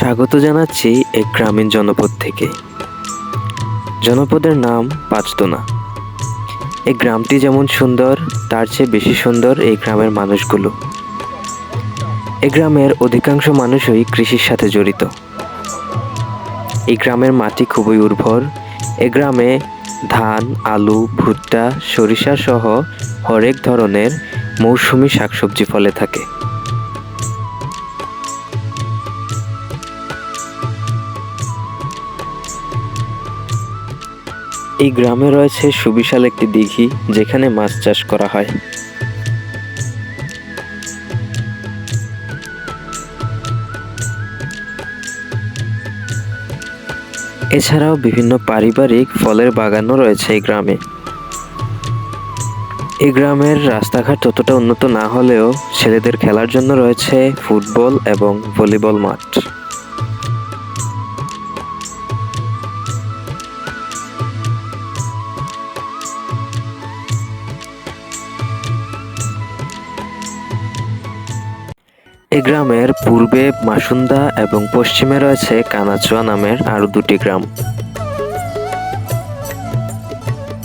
স্বাগত জানাচ্ছি এক গ্রামীণ জনপদ থেকে। জনপদের নাম পাঁচদোনা। এই গ্রামটি যেমন সুন্দর, তার চেয়ে বেশি সুন্দর এই গ্রামের মানুষগুলো। এই গ্রামের অধিকাংশ মানুষই কৃষির সাথে জড়িত। এই গ্রামের মাটি খুবই উর্বর। এ গ্রামে ধান, আলু, ভুট্টা, সরিষা সহ হরেক ধরনের মৌসুমি শাকসবজি ফলে থাকে। এই গ্রামে রয়েছে সুবিশাল একটি দিঘি, যেখানে মাছ চাষ করা হয়। এছাড়াও বিভিন্ন পারিবারিক ফলের বাগানও রয়েছে এই গ্রামে। এই গ্রামের রাস্তাঘাট ততটা উন্নত না হলেও ছেলেদের খেলার জন্য রয়েছে ফুটবল এবং ভলিবল মাঠ। এই গ্রামের পূর্বে মাসুন্দা এবং পশ্চিমে রয়েছে কানাচুয়া নামের আরও দুটি গ্রাম।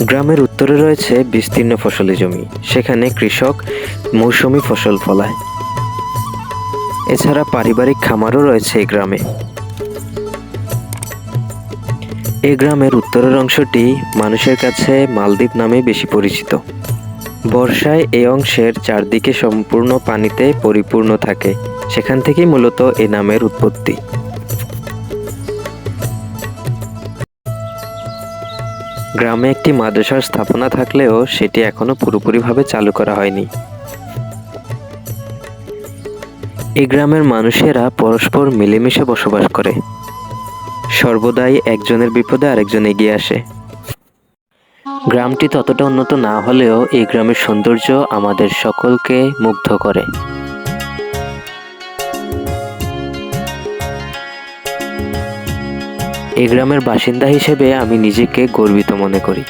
গ্রামের উত্তরে রয়েছে বিস্তীর্ণ ফসলি জমি। সেখানে কৃষক মৌসুমি ফসল ফলায়। এছাড়া পারিবারিক খামারও রয়েছে এই গ্রামে। এই গ্রামের উত্তরের অংশটি মানুষের কাছে মালদ্বীপ নামে বেশি পরিচিত। বর্ষায় এই অংশের চারদিকে সম্পূর্ণ পানিতে পরিপূর্ণ থাকে। সেখান থেকেই মূলত এ নামের উৎপত্তি। গ্রামে একটি মাদ্রাসার স্থাপনা থাকলেও সেটি এখনও পুরোপুরিভাবে চালু করা হয়নি। এই গ্রামের মানুষেরা পরস্পর মিলেমিশে বসবাস করে। সর্বদাই একজনের বিপদে আরেকজন এগিয়ে আসে। গ্রামটি ততটা উন্নত না হলেও এই গ্রামের সৌন্দর্য আমাদের সকলকে মুগ্ধ করে। এই গ্রামের বাসিন্দা হিসেবে আমি নিজেকে গর্বিত মনে করি।